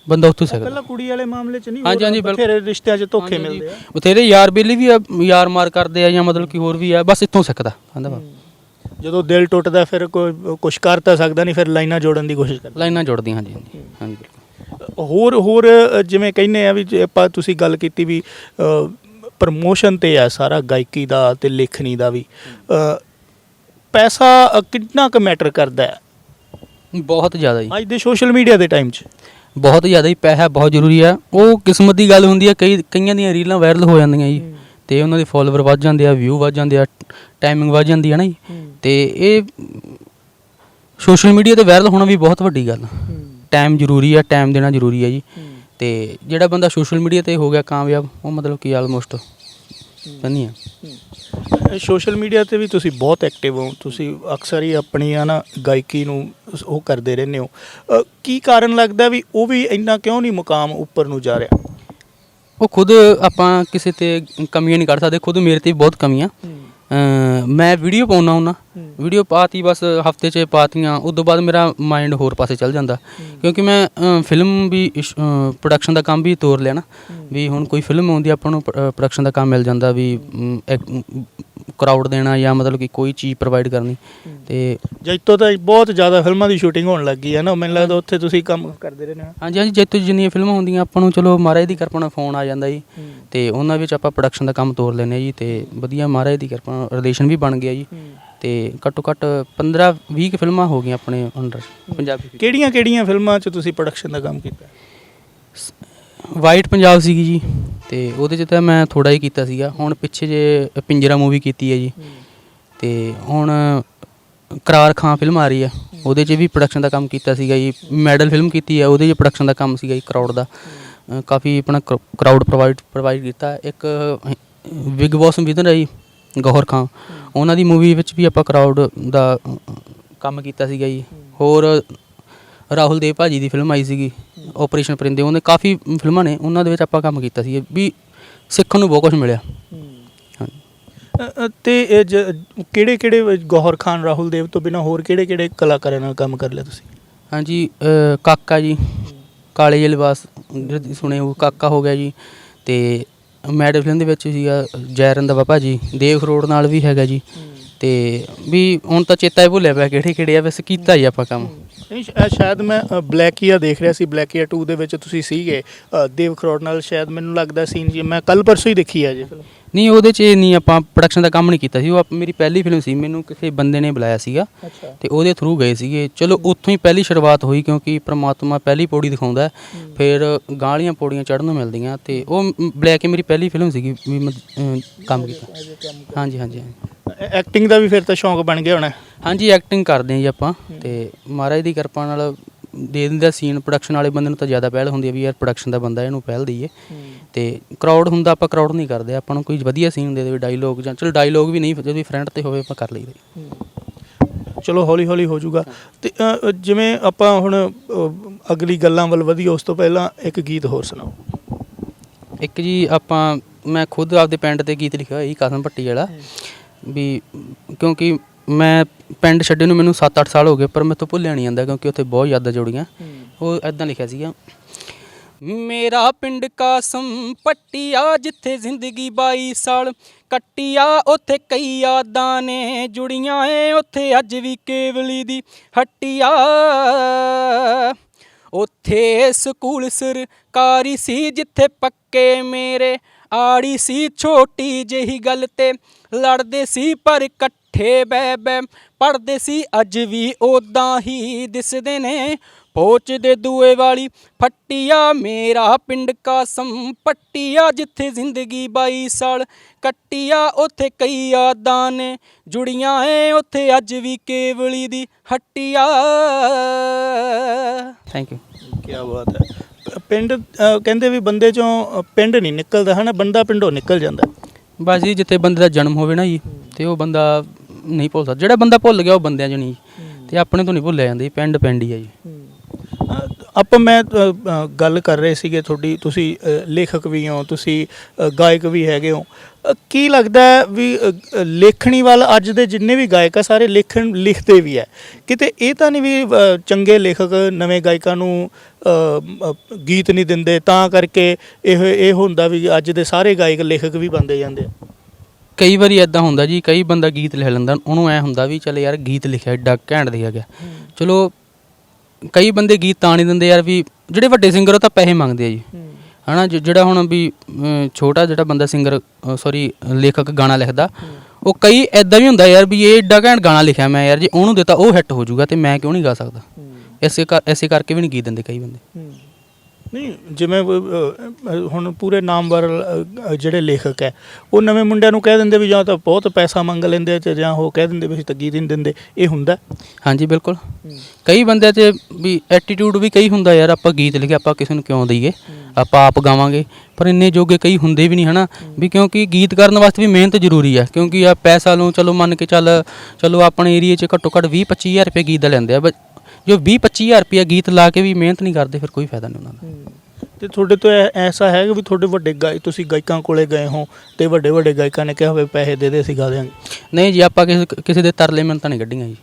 ਬੰਦਾ ਉੱਥੋਂ ਸਕਦਾ। ਕੱਲਾ ਕੁੜੀ ਵਾਲੇ ਮਾਮਲੇ 'ਚ ਨਹੀਂ ਹਾਂਜੀ, ਹਾਂਜੀ, ਬਿਲਕੁਲ। ਬਥੇਰੇ ਰਿਸ਼ਤਿਆਂ 'ਚ ਧੋਖੇ ਮਿਲਦੇ ਆ। ਬਥੇਰੇ ਯਾਰ ਬੇਲੀ ਵੀ ਆ, ਯਾਰ ਮਾਰ ਕਰਦੇ ਆ ਜਾਂ ਮਤਲਬ ਕਿ ਹੋਰ ਵੀ ਆ ਬਸ ਇੱਥੋਂ ਸਿੱਖਦਾ ਕਹਿੰਦਾ ਵਾ। ਜਦੋਂ ਦਿਲ ਟੁੱਟਦਾ ਫਿਰ ਕੋਈ ਕੁਝ ਕਰ ਤਾਂ ਸਕਦਾ ਨਹੀਂ ਫਿਰ ਲਾਈਨਾਂ ਜੋੜਨ ਦੀ ਕੋਸ਼ਿਸ਼ ਕਰਦਾ ਲਾਈਨਾਂ ਜੁੜਦੀਆਂ ਹਾਂਜੀ ਹਾਂਜੀ ਹਾਂਜੀ ਹੋਰ ਹੋਰ ਜਿਵੇਂ ਕਹਿੰਦੇ ਆ ਵੀ ਜੇ ਆਪਾਂ ਤੁਸੀਂ ਗੱਲ ਕੀਤੀ ਵੀ ਪ੍ਰਮੋਸ਼ਨ ਤੇ ਆ ਸਾਰਾ ਗਾਇਕੀ ਦਾ ਤੇ ਲੇਖਣੀ ਦਾ ਵੀ ਪੈਸਾ ਕਿੰਨਾ ਕੁ ਮੈਟਰ ਕਰਦਾ ਹੈ? ਬਹੁਤ ਜ਼ਿਆਦਾ ਜੀ। ਅੱਜ ਦੇ ਸੋਸ਼ਲ ਮੀਡੀਆ ਦੇ ਟਾਈਮ 'ਚ। ਬਹੁਤ ਜ਼ਿਆਦਾ ਹੀ ਪੈਸਾ ਬਹੁਤ ਜ਼ਰੂਰੀ ਆ। ਉਹ ਕਿਸਮਤ ਦੀ ਗੱਲ ਹੁੰਦੀ ਆ ਕਈ ਕਈਆਂ ਦੀਆਂ ਰੀਲਾਂ ਵਾਇਰਲ ਹੋ ਜਾਂਦੀਆਂ ਜੀ। ਤੇ ਉਹਨਾਂ ਦੇ ਫਾਲੋਅਰ ਵੱਧ ਜਾਂਦੇ ਆ ਵਿਊ ਵੱਧ ਜਾਂਦੇ ਆ ਟਾਈਮਿੰਗ ਵੱਧ ਜਾਂਦੀ ਆ ਨਾ ਜੀ। ਤੇ ਇਹ ਸੋਸ਼ਲ ਮੀਡੀਆ ਤੇ ਵਾਇਰਲ ਹੋਣਾ ਵੀ ਬਹੁਤ ਵੱਡੀ ਗੱਲ ਟਾਈਮ ਜ਼ਰੂਰੀ ਆ ਟਾਈਮ ਦੇਣਾ ਜ਼ਰੂਰੀ ਆ ਜੀ। ਤੇ ਜਿਹੜਾ ਬੰਦਾ ਸੋਸ਼ਲ ਮੀਡੀਆ ਤੇ ਹੋ ਗਿਆ ਕਾਮਯਾਬ ਉਹ ਮਤਲਬ ਕਿ ਆਲਮੋਸਟ ਨਹੀਂ ਆ। ਸੋਸ਼ਲ ਮੀਡੀਆ ਤੇ ਵੀ ਤੁਸੀਂ ਬਹੁਤ ਐਕਟਿਵ ਹੋ। ਤੁਸੀਂ ਅਕਸਰ ਹੀ ਆਪਣੀ ਆ ਨਾ ਗਾਇਕੀ ਨੂੰ ਉਹ ਕਰਦੇ ਰਹਿੰਦੇ ਹੋ। ਕੀ ਕਾਰਨ ਲੱਗਦਾ ਵੀ ਉਹ ਵੀ ਇੰਨਾ ਕਿਉਂ ਨਹੀਂ ਮੁਕਾਮ ਉੱਪਰ ਨੂੰ ਜਾ ਰਿਹਾ? ਉਹ ਖੁਦ ਆਪਾਂ ਕਿਸੇ ਤੇ ਕਮੀਆਂ ਨਹੀਂ ਕੱਢ ਸਕਦੇ ਖੁਦ ਮੇਰੇ ਤੇ ਵੀ ਬਹੁਤ ਕਮੀਆਂ। ਅਮ ਮੈਂ ਵੀਡੀਓ ਪਾਉਣਾ ਹੁੰਨਾ। ਵੀਡੀਓ ਪਾਤੀ ਬਸ ਹਫ਼ਤੇ 'ਚ ਪਾਤੀਆਂ ਉਸ ਤੋਂ ਬਾਅਦ ਮੇਰਾ ਮਾਈਂਡ ਹੋਰ ਪਾਸੇ ਚੱਲ ਜਾਂਦਾ। ਕਿਉਂਕਿ ਮੈਂ ਅਮ, ਫਿਲਮ ਵੀ ਪ੍ਰੋਡਕਸ਼ਨ ਦਾ ਕੰਮ ਵੀ ਤੋਰ ਲਿਆ ਨਾ। ਵੀ ਹੁਣ ਕੋਈ ਫਿਲਮ ਆਉਂਦੀ ਆਪਾਂ ਨੂੰ ਪ੍ਰੋਡਕਸ਼ਨ ਦਾ ਕੰਮ ਮਿਲ ਜਾਂਦਾ ਵੀ ਕਰਾਊਡ ਦੇਣਾ ਜਾਂ ਮਤਲਬ ਕਿ ਕੋਈ ਚੀਜ਼ ਪ੍ਰੋਵਾਈਡ ਕਰਨੀ ਤੇ ਜੈਤੋ ਤਾਂ ਬਹੁਤ ਜ਼ਿਆਦਾ ਫਿਲਮਾਂ ਦੀ ਸ਼ੂਟਿੰਗ ਹੋਣ ਲੱਗੀ ਹੈ ਨਾ ਮੈਨੂੰ ਲੱਗਦਾ ਉੱਥੇ ਤੁਸੀਂ ਕੰਮ ਕਰਦੇ ਰਹਿੰਦੇ ਹੋ ਹਾਂਜੀ ਹਾਂਜੀ ਜਿੱਥੇ ਜਿੰਨੀਆਂ ਫਿਲਮਾਂ ਹੁੰਦੀਆਂ ਆਪਾਂ ਨੂੰ ਚਲੋ ਮਹਾਰਾਜ ਦੀ ਕਿਰਪਾ ਨਾਲ ਫੋਨ ਆ ਜਾਂਦਾ ਜੀ। ਤੇ ਉਹਨਾਂ ਵਿੱਚ ਆਪਾਂ ਪ੍ਰੋਡਕਸ਼ਨ ਦਾ ਕੰਮ ਤੋਰ ਲੈਂਦੇ ਹਾਂ ਜੀ ਤੇ ਵਧੀਆ ਮਹਾਰਾਜ ਦੀ ਕਿਰਪਾ ਨਾਲ ਰਿਲੇਸ਼ਨ ਵੀ ਬਣ ਗਿਆ ਜੀ। ਤੇ ਘੱਟੋ ਘੱਟ 15 20 ਕੁ ਫਿਲਮਾਂ ਹੋ ਗਈਆਂ ਆਪਣੇ ਅੰਡਰ ਪੰਜਾਬੀ ਕਿਹੜੀਆਂ ਕਿਹੜੀਆਂ ਫਿਲਮਾਂ 'ਚ ਤੁਸੀਂ ਪ੍ਰੋਡਕਸ਼ਨ ਦਾ ਕੰਮ ਕੀਤਾ? ਵਾਈਟ ਪੰਜਾਬ ਸੀਗੀ ਜੀ ਤੇ ਉਹਦੇ 'ਚ ਤਾਂ ਮੈਂ ਥੋੜਾ ਹੀ ਕੀਤਾ ਸੀਗਾ। ਹੁਣ ਪਿੱਛੇ ਜੇ ਪਿੰਜਰਾ ਮੂਵੀ ਕੀਤੀ ਹੈ ਜੀ। ਤੇ ਹੁਣ ਕਰਾਰ ਖਾਂ ਫਿਲਮ ਆ ਰਹੀ ਹੈ। ਉਹਦੇ 'ਚ ਵੀ ਪ੍ਰੋਡਕਸ਼ਨ ਦਾ ਕੰਮ ਕੀਤਾ ਸੀਗਾ ਜੀ। ਮੈਡਲ ਫਿਲਮ ਕੀਤੀ ਹੈ। ਉਹਦੇ 'ਚ ਪ੍ਰੋਡਕਸ਼ਨ ਦਾ ਕੰਮ ਸੀਗਾ ਜੀ ਕਰਾਊਡ ਦਾ। ਕਾਫੀ ਆਪਣਾ ਕਰਾਊਡ ਪ੍ਰੋਵਾਈਡ ਪ੍ਰੋਵਾਈਡ ਕੀਤਾ। ਇੱਕ ਬਿਗ ਬੌਸ ਵਿਨਰ ਹੈ ਜੀ ਗੌਹਰ ਖਾਂ। ਉਹਨਾਂ ਦੀ ਮੂਵੀ ਵਿੱਚ ਵੀ ਆਪਾਂ ਕਰਾਊਡ ਦਾ ਕੰਮ ਕੀਤਾ ਸੀਗਾ ਜੀ। ਹੋਰ ਰਾਹੁਲ ਦੇਵ ਭਾਜੀ ਦੀ ਫਿਲਮ ਆਈ ਸੀਗੀ ਆਪਰੇਸ਼ਨ ਪਰਿੰਦੇ ਉਹਨੇ ਕਾਫੀ ਫਿਲਮਾਂ ਨੇ ਉਹਨਾਂ ਦੇ ਵਿੱਚ ਆਪਾਂ ਕੰਮ ਕੀਤਾ ਸੀ ਵੀ ਸਿੱਖਣ ਨੂੰ ਬਹੁਤ ਕੁਝ ਮਿਲਿਆ। ਤੇ ਕਿਹੜੇ ਕਿਹੜੇ ਗੌਹਰ ਖਾਨ ਰਾਹੁਲ ਦੇਵ ਤੋਂ ਬਿਨਾ ਹੋਰ ਕਿਹੜੇ ਕਿਹੜੇ ਕਲਾਕਾਰਾਂ ਨਾਲ ਕੰਮ ਕਰ ਲਿਆ ਤੁਸੀਂ? ਹਾਂਜੀ ਕਾਕਾ ਜੀ ਕਾਲੇ ਜਿਹੇ ਲਿਬਾਸ ਸੁਣੇ ਉਹ ਕਾਕਾ ਹੋ ਗਿਆ ਜੀ ਤੇ ਮੈਡਲ ਫਿਲਮ ਦੇ ਵਿੱਚ ਸੀਗਾ ਜੈ ਰੰਧਾਵਾ ਭਾਜੀ ਦੇਵ ਖਰੋੜ ਨਾਲ ਵੀ ਹੈਗਾ ਜੀ ਤੇ ਵੀ ਹੁਣ ਤਾਂ ਚੇਤਾ ਹੀ ਭੁੱਲਿਆ ਪਿਆ ਕਿਹੜੇ ਕਿਹੜੇ ਆ ਵੈਸੇ ਕੀਤਾ ਹੀ ਆਪਾਂ ਕੰਮ। ਨਹੀਂ ਸ਼- ਅ, ਸ਼ਾਇਦ ਮੈਂ ਬਲੈਕੀਆ ਦੇਖ ਰਿਹਾ ਸੀ ਬਲੈਕੀਆ 2 ਦੇ ਵਿੱਚ ਤੁਸੀਂ ਸੀਗੇ। ਅ, ਦੇਵ ਖਰੋੜ ਨਾਲ ਸ਼ਾਇਦ ਮੈਨੂੰ ਲੱਗਦਾ ਸੀਨ ਜੀ ਮੈਂ ਕੱਲ ਪਰਸੋਂ ਹੀ ਦੇਖੀ ਹੈ ਜੀ। ਫਿਲਮ ਨਹੀਂ ਉਹਦੇ 'ਚ ਨਹੀਂ ਆਪਾਂ ਪ੍ਰੋਡਕਸ਼ਨ ਦਾ ਕੰਮ ਨਹੀਂ ਕੀਤਾ ਸੀ। ਉਹ ਆਪ- ਮੇਰੀ ਪਹਿਲੀ ਫਿਲਮ ਸੀ। ਮੈਨੂੰ ਕਿਸੇ ਬੰਦੇ ਨੇ ਬੁਲਾਇਆ ਸੀਗਾ ਅੱਛਾ। ਤੇ ਉਹਦੇ ਥਰੂ ਗਏ ਸੀਗੇ। ਚਲੋ ਉੱਥੋਂ ਹੀ ਪਹਿਲੀ ਸ਼ੁਰੂਆਤ ਹੋਈ ਕਿਉਂਕਿ ਪ੍ਰਮਾਤਮਾ ਪਹਿਲੀ ਪੌੜੀ ਦਿਖਾਉਂਦਾ ਹੈ, ਫਿਰ ਗਾਲੀਆਂ ਪੌੜੀਆਂ ਚੜ੍ਹਨ ਨੂੰ ਮਿਲਦੀਆਂ ਤੇ ਉਹ ਬਲੈਕ ਕੇ ਮੇਰੀ ਪਹਿਲੀ ਫਿਲਮ ਸੀਗੀ ਵੀ ਮੈਂ ਕੰਮ ਕੀਤਾ। ਹਾਂਜੀ ਹਾਂਜੀ ਹਾਂਜੀ। ਐਕਟਿੰਗ ਦਾ ਵੀ ਫਿਰ ਤਾਂ ਸ਼ੌਂਕ ਬਣ ਗਿਆ ਹੋਣਾ। ਹਾਂਜੀ ਐਕਟਿੰਗ ਕਰਦੇ ਹਾਂ ਜੀ ਆਪਾਂ ਤੇ ਮਹਾਰਾਜ ਦੀ ਕਿਰਪਾ ਨਾਲ ਦੇ ਦਿੰਦਾ ਸੀਨ ਪ੍ਰੋਡਕਸ਼ਨ ਵਾਲੇ ਬੰਦੇ ਨੂੰ ਤਾਂ ਜ਼ਿਆਦਾ ਪਹਿਲ ਹੁੰਦੀ ਹੈ ਵੀ ਯਾਰ ਪ੍ਰੋਡਕਸ਼ਨ ਦਾ ਬੰਦਾ ਇਹਨੂੰ ਪਹਿਲ ਦਈਏ। ਤੇ ਕਰਾਊਡ ਹੁੰਦਾ ਆਪਾਂ ਕਰਾਊਡ ਨਹੀਂ ਕਰਦੇ ਆਪਾਂ ਨੂੰ ਕੋਈ ਵਧੀਆ ਸੀਨ ਦੇ ਦੇਵੇ ਡਾਇਲੋਗ ਜਾਂ ਚਲੋ ਡਾਇਲੋਗ ਵੀ ਨਹੀਂ ਜਦੋਂ ਵੀ ਫਰੰਟ ਤੇ ਹੋਵੇ ਆਪਾਂ ਕਰ ਲਈਦਾ। ਚਲੋ ਹੌਲੀ ਹੌਲੀ ਹੋ ਜਾਊਗਾ। ਤੇ ਅ, ਜਿਵੇਂ ਆਪਾਂ ਹੁਣ ਅ, ਅਗਲੀ ਗੱਲਾਂ ਵੱਲ ਵਧੀਆ ਉਸ ਤੋਂ ਪਹਿਲਾਂ ਇੱਕ ਗੀਤ ਹੋਰ ਸੁਣਾਓ। ਇੱਕ ਜੀ ਆਪਾਂ ਮੈਂ ਖੁਦ ਆਪਦੇ ਪਿੰਡ ਤੇ ਗੀਤ ਲਿਖਿਆ ਹੋਇਆ ਜੀ ਕਸਮ ਪੱਟੀ ਵਾਲਾ। ਵੀ ਕਿਉਂਕਿ ਮੈਂ ਪਿੰਡ ਛੱਡੇ ਨੂੰ ਮੈਨੂੰ 7-8 ਸਾਲ ਹੋ ਗਏ ਪਰ ਮੈਥੋਂ ਭੁੱਲਿਆ ਨਹੀਂ ਜਾਂਦਾ ਕਿਉਂਕਿ ਉੱਥੇ ਬਹੁਤ ਯਾਦਾਂ ਜੁੜੀਆਂ। ਉਹ ਐਦਾਂ ਲਿਖਿਆ ਸੀਗਾ ਮੇਰਾ ਪਿੰਡ ਕਾਸਮ ਪੱਟੀਆ, ਜਿੱਥੇ ਜ਼ਿੰਦਗੀ 22 ਸਾਲ ਕੱਟੀਆ, ਉੱਥੇ ਕਈ ਯਾਦਾਂ ਨੇ ਜੁੜੀਆਂ ਏ, ਉੱਥੇ ਅੱਜ ਵੀ ਕੇਵਲੀ ਦੀ ਹੱਟੀਆ। ਉੱਥੇ ਸਕੂਲ ਸਰਕਾਰੀ ਸੀ, ਜਿੱਥੇ ਪੱਕੇ ਮੇਰੇ ਆੜੀ ਸੀ, ਛੋਟੀ ਜਿਹੀ ਗੱਲ ਤੇ ਲੜਦੇ ਸੀ, ਪਰ ਇਕੱਠੇ ਬੈ ਬੈ ਪੜਦੇ ਸੀ, ਅੱਜ ਵੀ ਉਦਾਂ ਹੀ ਦਿਸਦੇ ਨੇ। ਪੋਚ ਦੇ ਦੂਏ ਵਾਲੀ। ਫੱਟੀਆ ਮੇਰਾ ਪਿੰਡ ਕਾਸਮ ਪੱਟੀਆ ਜਿੱਥੇ ਜ਼ਿੰਦਗੀ 22 ਸਾਲ ਕੱਟੀਆ ਉੱਥੇ ਕਈ ਯਾਦਾਂ ਨੇ ਜੁੜੀਆਂ ਏ ਉੱਥੇ ਅੱਜ ਵੀ ਕੇਵਲੀ ਦੀ ਹੱਟੀਆ। ਥੈਂਕ ਯੂ ਕੀ ਬਾਤ ਹੈ। ਪਿੰਡ ਕਹਿੰਦੇ ਵੀ ਬੰਦੇ ਚੋਂ ਪਿੰਡ ਨਹੀਂ ਨਿਕਲਦਾ ਹਨਾ? ਬੰਦਾ ਪਿੰਡੋਂ ਨਿਕਲ ਜਾਂਦਾ। ਬਸ ਜੀ ਜਿੱਥੇ ਬੰਦੇ ਦਾ ਜਨਮ ਹੋਵੇ ਨਾ ਜੀ ਤੇ ਉਹ ਬੰਦਾ ਨਹੀਂ ਭੁੱਲ ਸਕਦਾ। ਜਿਹੜਾ ਬੰਦਾ ਭੁੱਲ ਗਿਆ ਉਹ ਬੰਦਿਆਂ 'ਚ ਨਹੀਂ ਜੀ। ਤੇ ਆਪਣੇ ਤੋਂ ਨਹੀਂ ਭੁੱਲਿਆ ਜਾਂਦਾ ਪਿੰਡ ਪਿੰਡ ਹੀ ਆ ਜੀ। ਆਪਾਂ ਮੈਂ ਅ, ਅ, ਗੱਲ ਕਰ ਰਹੇ ਸੀਗੇ ਤੁਹਾਡੀ ਤੁਸੀਂ ਅ, ਲੇਖਕ ਵੀ ਹੋ ਤੁਸੀਂ ਅ, ਗਾਇਕ ਵੀ ਹੈਗੇ ਹੋ। ਅ, ਕੀ ਲੱਗਦਾ ਹੈ ਵੀ ਅ, ਅ, ਲੇਖਣੀ ਵੱਲ ਅੱਜ ਦੇ ਜਿੰਨੇ ਵੀ ਗਾਇਕ ਆ ਸਾਰੇ ਲਿਖਣ ਲਿਖਦੇ ਵੀ ਹੈ ਕਿਤੇ ਇਹ ਤਾਂ ਨਹੀਂ ਵੀ ਅ, ਚੰਗੇ ਲੇਖਕ ਨਵੇਂ ਗਾਇਕਾਂ ਨੂੰ ਅ, ਅ, ਗੀਤ ਨਹੀਂ ਦਿੰਦੇ ਤਾਂ ਕਰਕੇ ਇਹ ਇਹ ਹੁੰਦਾ ਵੀ ਅੱਜ ਦੇ ਸਾਰੇ ਗਾਇਕ ਲੇਖਕ ਵੀ ਬਣਦੇ ਜਾਂਦੇ ਆ। ਕਈ ਵਾਰੀ ਐਦਾਂ ਹੁੰਦਾ ਜੀ ਕਈ ਬੰਦਾ ਗੀਤ ਲਿਖ ਲੈਂਦਾ ਉਹਨੂੰ ਐ ਹੁੰਦਾ ਵੀ ਚੱਲ ਯਾਰ ਗੀਤ ਲਿਖਿਆ ਏਡਾ ਘੈਂਟ ਦਿਆ ਗਿਆ ਚਲੋ ਕਈ ਬੰਦੇ ਗੀਤ ਤਾਂ ਨਹੀਂ ਦਿੰਦੇ ਯਾਰ ਵੀ ਜਿਹੜੇ ਵੱਡੇ ਸਿੰਗਰ ਉਹ ਤਾਂ ਪੈਸੇ ਮੰਗਦੇ ਆ ਜੀ। ਹਨਾ ਜਿਹੜਾ ਹੁਣ ਵੀ ਛੋਟਾ ਜਿਹੜਾ ਬੰਦਾ ਸਿੰਗਰ ਸੌਰੀ ਲੇਖਕ ਗਾਣਾ ਲਿਖਦਾ ਉਹ ਕਈ ਐਦਾਂ ਵੀ ਹੁੰਦਾ ਯਾਰ ਵੀ ਇਹ ਏਡਾ ਘੈਂਟ ਗਾਣਾ ਲਿਖਿਆ ਮੈਂ ਯਾਰ ਜੇ ਉਹਨੂੰ ਦਿੱਤਾ ਉਹ ਹਿੱਟ ਹੋ ਜਾਊਗਾ ਤੇ ਮੈਂ ਕਿਉਂ ਨਹੀਂ ਗਾ ਸਕਦਾ। ਇਸੇ ਕਰ ਇਸੇ ਕਰਕੇ ਵੀ ਨਹੀਂ ਗੀਤ ਦਿੰਦੇ ਕਈ ਬੰਦੇ। ਨਹੀਂ ਜਿਵੇਂ ਹੁਣ ਪੂਰੇ ਨਾਮਵਰ ਅ, ਅ, ਜਿਹੜੇ ਲੇਖਕ ਹੈ ਉਹ ਨਵੇਂ ਮੁੰਡਿਆਂ ਨੂੰ ਕਹਿ ਦਿੰਦੇ ਵੀ ਜਾਂ ਤਾਂ ਬਹੁਤ ਪੈਸਾ ਮੰਗ ਲੈਂਦੇ ਤੇ ਜਾਂ ਉਹ ਕਹਿ ਦਿੰਦੇ ਵੀ ਅਸੀਂ ਤਾਂ ਗੀਤ ਹੀ ਨਹੀਂ ਦਿੰਦੇ ਇਹ ਹੁੰਦਾ? ਹਾਂਜੀ ਬਿਲਕੁਲ। ਕਈ ਬੰਦਿਆਂ 'ਚ ਵੀ ਐਟੀਟਿਊਡ ਵੀ ਕਈ ਹੁੰਦਾ ਯਾਰ ਆਪਾਂ ਗੀਤ ਲਿਖਿਆ ਆਪਾਂ ਕਿਸੇ ਨੂੰ ਕਿਉਂ ਦਈਏ? ਆਪਾਂ ਆਪ ਗਾਵਾਂਗੇ। ਪਰ ਇੰਨੇ ਜੋਗੇ ਕਈ ਹੁੰਦੇ ਵੀ ਨਹੀਂ ਹਨਾ? ਵੀ ਕਿਉਂਕਿ ਗੀਤ ਕਰਨ ਵਾਸਤੇ ਵੀ ਮਿਹਨਤ ਜ਼ਰੂਰੀ ਹੈ ਕਿਉਂਕਿ ਆ ਪੈਸਾ ਲਓ ਚਲੋ ਮੰਨ ਕੇ ਚੱਲ ਚਲੋ ਆਪਣੇ ਏਰੀਏ 'ਚ ਘੱਟੋ ਘੱਟ 20 25000 ਰੁਪਏ ਗੀਤ ਦਾ ਲੈਂਦੇ ਆ ਬਟ ਜੋ 20 25000 ਰੁਪਏ ਗੀਤ ਲਾ ਕੇ ਵੀ ਮਿਹਨਤ ਨਹੀਂ ਕਰਦੇ ਫਿਰ ਕੋਈ ਫਾਇਦਾ ਨਹੀਂ ਉਹਨਾਂ ਦਾ। ਤੇ ਤੁਹਾਡੇ ਤੋਂ ਐ- ਐਸਾ ਹੈ ਕਿ ਵੀ ਤੁਹਾਡੇ ਵੱਡੇ ਗਾਇਕ ਤੁਸੀਂ ਗਾਇਕਾਂ ਕੋਲੇ ਗਏ ਹੋ ਤੇ ਵੱਡੇ ਵੱਡੇ ਗਾਇਕਾਂ ਨੇ ਕਿਹਾ ਹੋਵੇ ਪੈਸੇ ਦੇ ਦੇ ਅਸੀਂ ਗਾ ਦਿਆਂਗੇ। ਨਹੀਂ ਜੀ ਆਪਾਂ ਕਿਸੇ ਕਿਸੇ ਦੇ ਤਰਲੇ ਮਿਹਨਤਾਂ ਨਹੀਂ ਕੱਢੀਆਂ ਜੀ।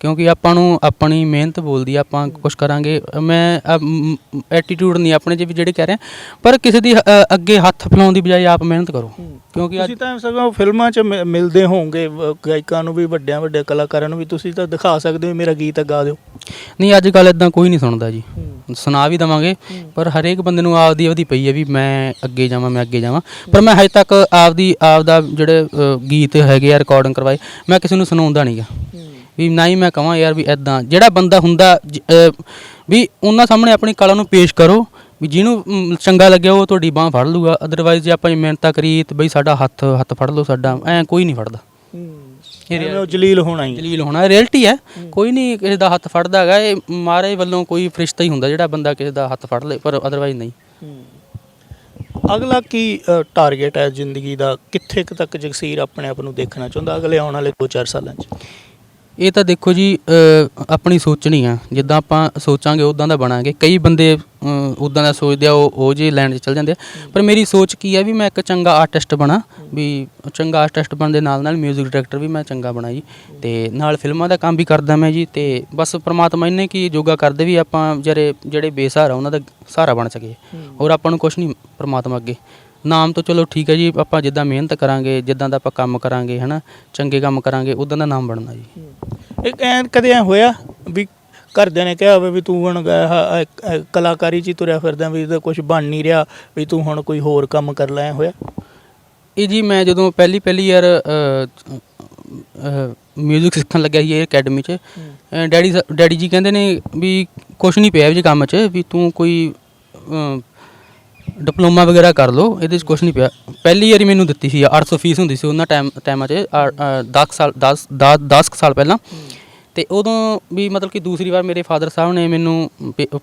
ਕਿਉਂਕਿ ਆਪਾਂ ਨੂੰ ਆਪਣੀ ਮਿਹਨਤ ਬੋਲਦੀ ਆ ਆਪਾਂ ਕੁਝ ਕਰਾਂਗੇ। ਮੈਂ ਐਟੀਟਿਊਡ ਨਹੀਂ ਆਪਣੇ ਵੀ ਜਿਹੜੇ ਕਹਿ ਰਹੇ ਪਰ ਕਿਸੇ ਦੀ ਅੱਗੇ ਹੱਥ ਫੈਲਾਉਣ ਦੀ ਬਜਾਏ ਆਪ ਮਿਹਨਤ ਕਰੋ। ਕਿਉਂਕਿ ਤੁਸੀਂ ਤਾਂ ਸਗੋਂ ਫਿਲਮਾਂ 'ਚ ਮਿਲਦੇ ਹੋਵੋਗੇ ਗਾਇਕਾਂ ਨੂੰ ਵੀ ਵੱਡਿਆਂ ਵੱਡੇ ਕਲਾਕਾਰਾਂ ਨੂੰ ਵੀ ਤੁਸੀਂ ਤਾਂ ਦਿਖਾ ਸਕਦੇ ਹੋ ਮੇਰਾ ਗੀਤ ਗਾ ਦਿਓ। ਨਹੀਂ ਅੱਜ ਕੱਲ ਇਦਾਂ ਕੋਈ ਨਹੀਂ ਸੁਣਦਾ ਜੀ। ਸੁਣਾ ਵੀ ਦਵਾਂਗੇ ਪਰ ਹਰੇਕ ਬੰਦੇ ਨੂੰ ਆਪਦੀ ਉਹਦੀ ਪਈ ਹੈ ਵੀ ਮੈਂ ਅੱਗੇ ਜਾਵਾਂ ਮੈਂ ਅੱਗੇ ਜਾਵਾਂ। ਪਰ ਮੈਂ ਹਜੇ ਤੱਕ ਆਪਦੀ ਆਪਦਾ ਜਿਹੜੇ ਗੀਤ ਹੈਗੇ ਆ ਰਿਕਾਰਡਿੰਗ ਕਰਵਾਏ ਮੈਂ ਕਿਸੇ ਨੂੰ ਸੁਣਾਉਂਦਾ ਨਹੀਂਗਾ ਵੀ ਨਾ ਹੀ ਮੈਂ ਕਹਾਂ ਯਾਰ ਵੀ ਐਦਾਂ ਜਿਹੜਾ ਬੰਦਾ ਹੁੰਦਾ ਜ- ਵੀ ਉਹਨਾਂ ਸਾਹਮਣੇ ਆਪਣੀ ਕਲਾ ਨੂੰ ਪੇਸ਼ ਕਰੋ ਵੀ ਜਿਹਨੂੰ ਮ, ਚੰਗਾ ਲੱਗਿਆ ਉਹ ਤੁਹਾਡੀ ਬਾਹ ਫੜ ਲੂਗਾ। ਅਦਰਵਾਈਜ਼ ਜੇ ਆਪਾਂ ਮਿਹਨਤਾਂ ਕਰੀ ਤੇ ਬਈ ਸਾਡਾ ਹੱਥ ਹੱਥ ਫੜ ਲਓ ਸਾਡਾ ਐ ਕੋਈ ਨਹੀਂ ਫੜਦਾ। ਇਹ ਐਵੇਂ ਉਹ ਜਲੀਲ ਹੋਣਾ ਹੀ। ਜਲੀਲ ਹੋਣਾ ਰਿਐਲਿਟੀ ਹੈ। ਕੋਈ ਨਹੀਂ ਕਿਸੇ ਦਾ ਹੱਥ ਫੜਦਾ ਹੈਗਾ ਇਹ ਮਾਰੇ ਵੱਲੋਂ ਕੋਈ ਫਰਿਸ਼ਤਾ ਹੀ ਹੁੰਦਾ ਜਿਹੜਾ ਬੰਦਾ ਕਿਸੇ ਦਾ ਹੱਥ ਫੜ ਲੇ ਪਰ ਅਦਰਵਾਈਜ਼ ਨਹੀਂ। ਅਗਲਾ ਕੀ ਟਾਰਗੇਟ ਹੈ ਜ਼ਿੰਦਗੀ ਦਾ? ਕਿੱਥੇ ਕੁ ਤੱਕ ਜਗਸੀਰ ਆਪਣੇ ਆਪ ਨੂੰ ਦੇਖਣਾ ਚਾਹੁੰਦਾ? ਅਗਲੇ ਆਉਣ ਵਾਲੇ 2-4 ਸਾਲਾਂ 'ਚ। ਇਹ ਤਾਂ ਦੇਖੋ ਜੀ ਅ, ਆਪਣੀ ਸੋਚਣੀ ਆ। ਜਿੱਦਾਂ ਆਪਾਂ ਸੋਚਾਂਗੇ ਉਦਾਂ ਦਾ ਬਣਾਂਗੇ। ਕਈ ਬੰਦੇ ਉਦਾਂ ਦਾ ਸੋਚਦੇ ਆ ਉਹ ਉਹ ਜੇ ਲਾਈਨ 'ਚ ਚੱਲ ਜਾਂਦੇ ਆ। ਪਰ ਮੇਰੀ ਸੋਚ ਕੀ ਆ ਵੀ ਮੈਂ ਇੱਕ ਚੰਗਾ ਆਰਟਿਸਟ ਬਣਾ। ਵੀ ਚੰਗਾ ਆਰਟਿਸਟ ਬਣਨ ਦੇ ਨਾਲ ਨਾਲ 뮤직 ਡਾਇਰੈਕਟਰ ਵੀ ਮੈਂ ਚੰਗਾ ਬਣਾ ਜੀ। ਤੇ ਨਾਲ ਫਿਲਮਾਂ ਦਾ ਕੰਮ ਵੀ ਕਰਦਾ ਮੈਂ ਜੀ। ਤੇ ਬਸ ਪ੍ਰਮਾਤਮਾ ਇਹਨੇ ਕੀ ਯੋਗਾ ਕਰਦੇ ਵੀ ਆਪਾਂ ਜਿਹੜੇ ਜਿਹੜੇ ਬੇਸਹਾਰਾ ਉਹਨਾਂ ਦਾ ਸਹਾਰਾ ਬਣ ਸਕੀਏ। ਹੋਰ ਆਪਾਂ ਨੂੰ ਕੁਝ ਨਹੀਂ ਪ੍ਰਮਾਤਮਾ ਅੱਗੇ। ਨਾਮ ਤਾਂ ਚਲੋ ਠੀਕ ਹੈ ਜੀ ਆਪਾਂ ਜਿੱਦਾਂ ਮਿਹਨਤ ਕਰਾਂਗੇ ਜਿੱਦਾਂ ਦਾ ਆਪਾਂ ਕੰਮ ਕਰਾਂਗੇ ਹਨਾ ਚੰਗੇ ਕੰਮ ਕਰਾਂਗੇ ਉਦਾਂ ਦਾ ਨਾਮ ਬਣਨਾ ਜੀ। ਇੱਕ ਐਂ ਕਦੇ ਐ ਹੋਇਆ ਵੀ ਘਰਦਿਆਂ ਨੇ ਕਿਹਾ ਹੋਵੇ ਵੀ ਤੂੰ ਹੁਣ ਆਹ- ਕਲਾਕਾਰੀ 'ਚ ਹੀ ਤੁਰਿਆ ਫਿਰਦਾ ਵੀ ਇਹਦਾ ਕੁਝ ਬਣ ਨਹੀਂ ਰਿਹਾ ਵੀ ਤੂੰ ਹੁਣ ਕੋਈ ਹੋਰ ਕੰਮ ਕਰ ਲੈ ਹੋਇਆ? ਇਹ ਜੀ ਮੈਂ ਜਦੋਂ ਪਹਿਲੀ ਪਹਿਲੀ ਯਾਰ ਮਿਊਜ਼ਿਕ ਸਿੱਖਣ ਲੱਗਿਆ ਸੀ ਇਹ ਅਕੈਡਮੀ 'ਚ ਡੈਡੀ ਡੈਡੀ ਜੀ ਕਹਿੰਦੇ ਨੇ ਵੀ ਕੁਛ ਨਹੀਂ ਪਿਆ ਇਹ 'ਚ ਕੰਮ 'ਚ ਵੀ ਤੂੰ ਕੋਈ ਡਿਪਲੋਮਾ ਵਗੈਰਾ ਕਰ ਲਓ ਇਹਦੇ 'ਚ ਕੁਛ ਨਹੀਂ ਪਿਆ। ਪਹਿਲੀ ਵਾਰੀ ਮੈਨੂੰ ਦਿੱਤੀ ਸੀ 800 ਫੀਸ ਹੁੰਦੀ ਸੀ ਉਹਨਾਂ ਟਾਈਮ ਟਾਈਮਾਂ 'ਚ 10 ਸਾਲ 10 10 ਸਾਲ ਪਹਿਲਾਂ। ਤੇ ਉਦੋਂ ਵੀ ਮਤਲਬ ਕਿ ਦੂਸਰੀ ਵਾਰ ਮੇਰੇ ਫਾਦਰ ਸਾਹਿਬ ਨੇ ਮੈਨੂੰ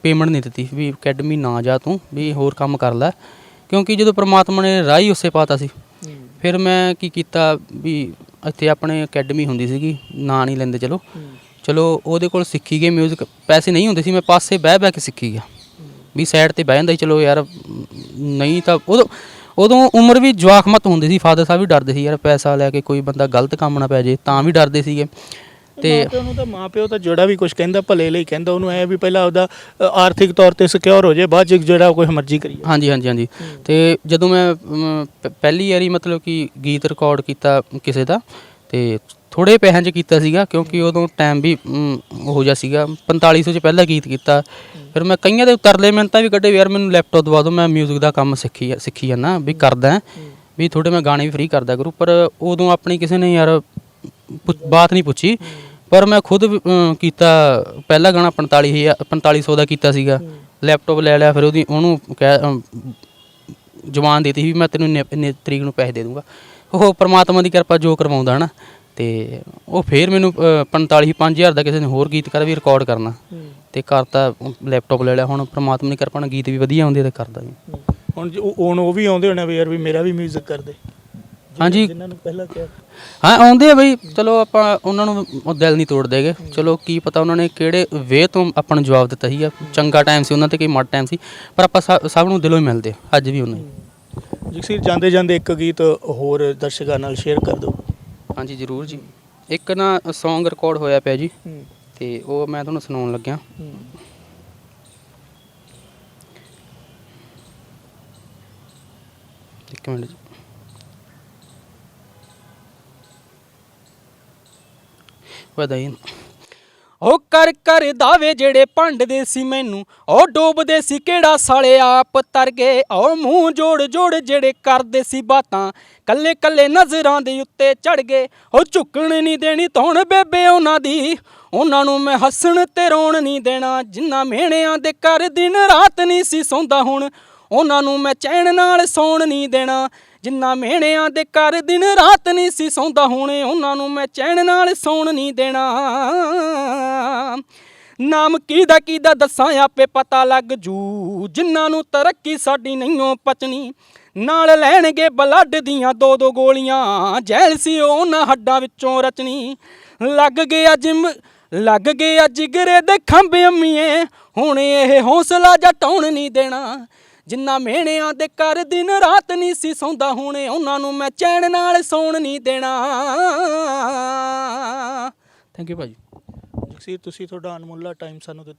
ਪੇਮੈਂਟ ਨਹੀਂ ਦਿੱਤੀ ਵੀ ਅਕੈਡਮੀ ਨਾ ਜਾ ਤੂੰ ਵੀ ਹੋਰ ਕੰਮ ਕਰ ਲੈ। ਕਿਉਂਕਿ ਜਦੋਂ ਪ੍ਰਮਾਤਮਾ ਨੇ ਰਾਹ ਹੀ ਉਸੇ ਪਾਤਾ ਸੀ। ਫਿਰ ਮੈਂ ਕੀ ਕੀਤਾ ਵੀ ਇੱਥੇ ਆਪਣੇ ਅਕੈਡਮੀ ਹੁੰਦੀ ਸੀਗੀ ਨਾਂ ਨਹੀਂ ਲੈਂਦੇ ਚਲੋ। ਚਲੋ ਉਹਦੇ ਕੋਲ ਸਿੱਖੀ ਗਏ 뮤직 ਪੈਸੇ ਨਹੀਂ ਹੁੰਦੇ ਸੀ ਮੈਂ ਪਾਸੇ ਬਹਿ ਬਹਿ ਕੇ ਸਿੱਖੀ ਗਿਆ। ਵੀ ਸਾਈਡ ਤੇ ਬਹਿ ਜਾਂਦਾ ਸੀ ਚਲੋ ਯਾਰ ਨਹੀਂ ਤਾਂ ਉਦੋਂ ਉਦੋਂ ਉਮਰ ਵੀ ਜਵਾਖਮਤ ਹੁੰਦੀ ਸੀ ਫਾਦਰ ਸਾਹਿਬ ਵੀ ਡਰਦੇ ਸੀ ਯਾਰ ਪੈਸਾ ਲੈ ਕੇ ਕੋਈ ਬੰਦਾ ਗਲਤ ਕੰਮ ਨਾ ਪੈ ਜੇ ਤਾਂ ਵੀ ਡਰਦੇ ਸੀਗੇ। ਤੇ ਮਾਪਿਓ ਨੂੰ ਤਾਂ ਮਾਪਿਓ ਤਾਂ ਜਿਹੜਾ ਵੀ ਕੁਝ ਕਹਿੰਦਾ ਭਲੇ ਲਈ ਕਹਿੰਦਾ ਉਹਨੂੰ ਐ ਵੀ ਪਹਿਲਾਂ ਉਹਦਾ ਆਰਥਿਕ ਤੌਰ ਤੇ ਸਿਕਿਉਰ ਹੋ ਜਾਏ ਬਾਅਦ ਚ ਜਿਹੜਾ ਕੁਝ ਮਰਜ਼ੀ ਕਰੀਏ। ਹਾਂਜੀ ਹਾਂਜੀ ਹਾਂਜੀ। ਤੇ ਜਦੋਂ ਮੈਂ ਅਮ, ਪ- ਪਹਿਲੀ ਵਾਰੀ ਮਤਲਬ ਕਿ ਗੀਤ ਰਿਕਾਰਡ ਕੀਤਾ ਕਿਸੇ ਦਾ ਤੇ ਥੋੜੇ ਪੈਸਿਆਂ 'ਚ ਕੀਤਾ ਸੀਗਾ ਕਿਉਂਕਿ ਉਦੋਂ ਟਾਈਮ ਵੀ ਅਮ, ਹੋ ਜਾ ਸੀਗਾ। 4500 'ਚ ਪਹਿਲਾ ਗੀਤ ਕੀਤਾ। ਫਿਰ ਮੈਂ ਕਈਆਂ ਦੇ ਤਰਲੇ ਮਿੰਟਾਂ ਵੀ ਕੱਢੇ ਵੀ ਯਾਰ ਮੈਨੂੰ ਲੈਪਟਾਪ ਦਵਾ ਦਿਓ ਮੈਂ 뮤직 ਦਾ ਕੰਮ ਸਿੱਖੀ ਸਿੱਖੀ ਜਾਂਦਾ ਵੀ ਕਰਦਾ ਵੀ ਥੋੜੇ ਮੈਂ ਗਾਣੇ ਵੀ ਫ੍ਰੀ ਕਰਦਾ ਕਰੂ ਪਰ ਉਦੋਂ ਆਪਣੀ ਕਿਸੇ ਨੇ ਯਾਰ ਪੁੱਛ- ਬਾਤ ਨਹੀਂ ਪੁੱਛੀ। ਪਰ ਮੈਂ ਖੁਦ ਵੀ, ਅਮ, ਕੀਤਾ ਪਹਿਲਾ ਗਾਣਾ 45000 4500 ਦਾ ਕੀਤਾ ਸੀਗਾ। ਲੈਪਟਾਪ ਲੈ ਲਿਆ ਫਿਰ ਉਹਦੀ ਉਹਨੂੰ ਕਹਿ ਅਮ, ਜਵਾਨ ਦੇਤੀ ਵੀ ਮੈਂ ਤੈਨੂੰ ਇੰਨੇ ਇੰਨੇ ਤਰੀਕ ਨੂੰ ਪੈਸੇ ਦੇ ਦੂੰਗਾ। ਉਹ ਪ੍ਰਮਾਤਮਾ ਦੀ ਕਿਰਪਾ ਜੋ ਕਰਵਾਉਂਦਾ ਹਨਾ ਤੇ ਉਹ ਫੇਰ ਮੈਨੂੰ ਅ, 45 5000 ਦਾ ਕਿਸੇ ਨੇ ਹੋਰ ਗੀਤ ਕਰ ਵੀ ਰਿਕਾਰਡ ਕਰਨਾ। ਤੇ ਕਰਤਾ ਲੈਪਟਾਪ ਲੈ ਲਿਆ ਹੁਣ ਪ੍ਰਮਾਤਮਾ ਦੀ ਕਿਰਪਾ ਨਾਲ ਗੀਤ ਵੀ ਵਧੀਆ ਆਉਂਦੇ ਤੇ ਕਰਦਾ ਹੁਣ ਜੇ ਉਹ- ਹੁਣ ਉਹ ਵੀ ਆਉਂਦੇ ਹੋਣੇ ਵੀ ਯਾਰ ਵੀ ਮੇਰਾ ਵੀ 뮤직 ਕਰ ਦੇ ਹਾਂਜੀ। ਜਿਨ੍ਹਾਂ ਨੂੰ ਪਹਿਲਾਂ ਕਿਹਾ। ਹਾਂ ਆਉਂਦੇ ਆ ਬਈ ਚਲੋ ਆਪਾਂ ਉਹਨਾਂ ਨੂੰ ਉਹ ਦਿਲ ਨਹੀਂ ਤੋੜ ਦੇਗੇ ਚਲੋ ਕੀ ਪਤਾ ਉਹਨਾਂ ਨੇ ਕਿਹੜੇ ਵੇ ਤੋਂ ਆਪਾਂ ਨੂੰ ਜਵਾਬ ਦਿੱਤਾ ਸੀਗਾ ਚੰਗਾ ਟਾਈਮ ਸੀ ਉਹਨਾਂ ਤੇ ਕੋਈ ਮਾੜਾ ਟਾਈਮ ਸੀ ਪਰ ਆਪਾਂ ਸਭ- ਨੂੰ ਦਿਲੋਂ ਹੀ ਮਿਲਦੇ ਅੱਜ ਵੀ ਉਹਨਾਂ ਹੀ। ਜਗਸੀਰ ਜਾਂਦੇ ਜਾਂਦੇ ਇੱਕ ਗੀਤ ਹੋਰ ਦਰਸ਼ਕਾਂ ਨਾਲ ਸ਼ੇਅਰ ਕਰ ਦਿਓ। ਹਾਂਜੀ ਜ਼ਰੂਰ ਜੀ। ਇੱਕ ਨਾ Song ਰਿਕਾਰਡ ਹੋਇਆ ਪਿਆ ਜੀ ਤੇ ਉਹ ਮੈਂ ਤੁਹਾਨੂੰ ਸੁਣਾਉਣ ਲੱਗਿਆ। ਇੱਕ ਮਿੰਟ ਜੀ। ਵਧਾਈ। ਉਹ ਕਰ ਕਰ ਦਾਵੇ ਜਿਹੜੇ ਭੰਡਦੇ ਸੀ ਮੈਨੂੰ, ਉਹ ਡੋਬਦੇ ਸੀ ਕਿਹੜਾ ਸਾਲੇ ਆਪ ਤਰ ਗਏ। ਉਹ ਮੂੰਹ ਜੋੜ ਜੋੜ ਜਿਹੜੇ ਕਰਦੇ ਸੀ ਬਾਤਾਂ, ਕੱਲੇ ਕੱਲੇ ਨਜ਼ਰਾਂ ਦੇ ਉੱਤੇ ਚੜ ਗਏ। ਉਹ ਝੁਕਣ ਨਹੀਂ ਦੇਣੀ ਧੌਣ ਬੇਬੇ ਉਹਨਾਂ ਦੀ, ਉਹਨਾਂ ਨੂੰ ਮੈਂ ਹੱਸਣ ਤੇ ਰੋਣ ਨਹੀਂ ਦੇਣਾ। ਜਿੰਨਾ ਮਿਹਣਿਆਂ ਦੇ ਕਰ ਦਿਨ ਰਾਤ ਨਹੀਂ ਸੀ ਸੌਂਦਾ ਹੁਣ, ਉਹਨਾਂ ਨੂੰ ਮੈਂ ਚੈਨ ਨਾਲ ਸੌਣ ਨਹੀਂ ਦੇਣਾ। ਜਿੰਨਾ ਮਿਹਣਿਆਂ ਦੇ ਕਰ ਦਿਨ ਰਾਤ ਨਹੀਂ ਸੀ ਸੌਂਦਾ, ਹੋਣੇ ਉਹਨਾਂ ਨੂੰ ਮੈਂ ਚੈਨ ਨਾਲ ਸੌਣ ਨਹੀਂ ਦੇਣਾ। ਨਾਮ ਕਿਹਦਾ ਕਿਹਦਾ ਦੱਸਾਂ, ਆਪੇ ਪਤਾ ਲੱਗ ਜੂ। ਜਿਨ੍ਹਾਂ ਨੂੰ ਤਰੱਕੀ ਸਾਡੀ ਨਹੀਂਓ ਪਚਣੀ, ਨਾਲ ਲੈਣਗੇ ਬਲੱਡ ਦੀਆਂ ਦੋ ਦੋ ਗੋਲੀਆਂ। ਜੈਲ ਸੀ ਉਹਨਾਂ ਹੱਡਾਂ ਵਿੱਚੋਂ ਰਚਣੀ। ਲੱਗ ਗਿਆ ਜਿਮ, ਲੱਗ ਗਿਆ ਜਿਗਰੇ ਦੇ ਖੰਭੇ ਅੰਮੀਏ। ਹੁਣ ਇਹ ਹੌਸਲਾ ਜਟਾਉਣ ਨਹੀਂ ਦੇਣਾ। ਜਿੰਨਾ ਮਿਹਣਿਆਂ ਦੇ ਕਰ ਦਿਨ ਰਾਤ ਨਹੀਂ ਸੀ ਸੌਂਦਾ, ਹੁਣੇ ਉਹਨਾਂ ਨੂੰ ਮੈਂ ਚੈਨ ਨਾਲ ਸੌਣ ਨਹੀਂ ਦੇਣਾ। ਥੈਂਕ ਯੂ ਭਾਜੀ। ਜਗਸੀਰ, ਤੁਸੀਂ ਤੁਹਾਡਾ ਅਨਮੁੱਲਾ ਟਾਈਮ ਸਾਨੂੰ ਦਿੱਤਾ।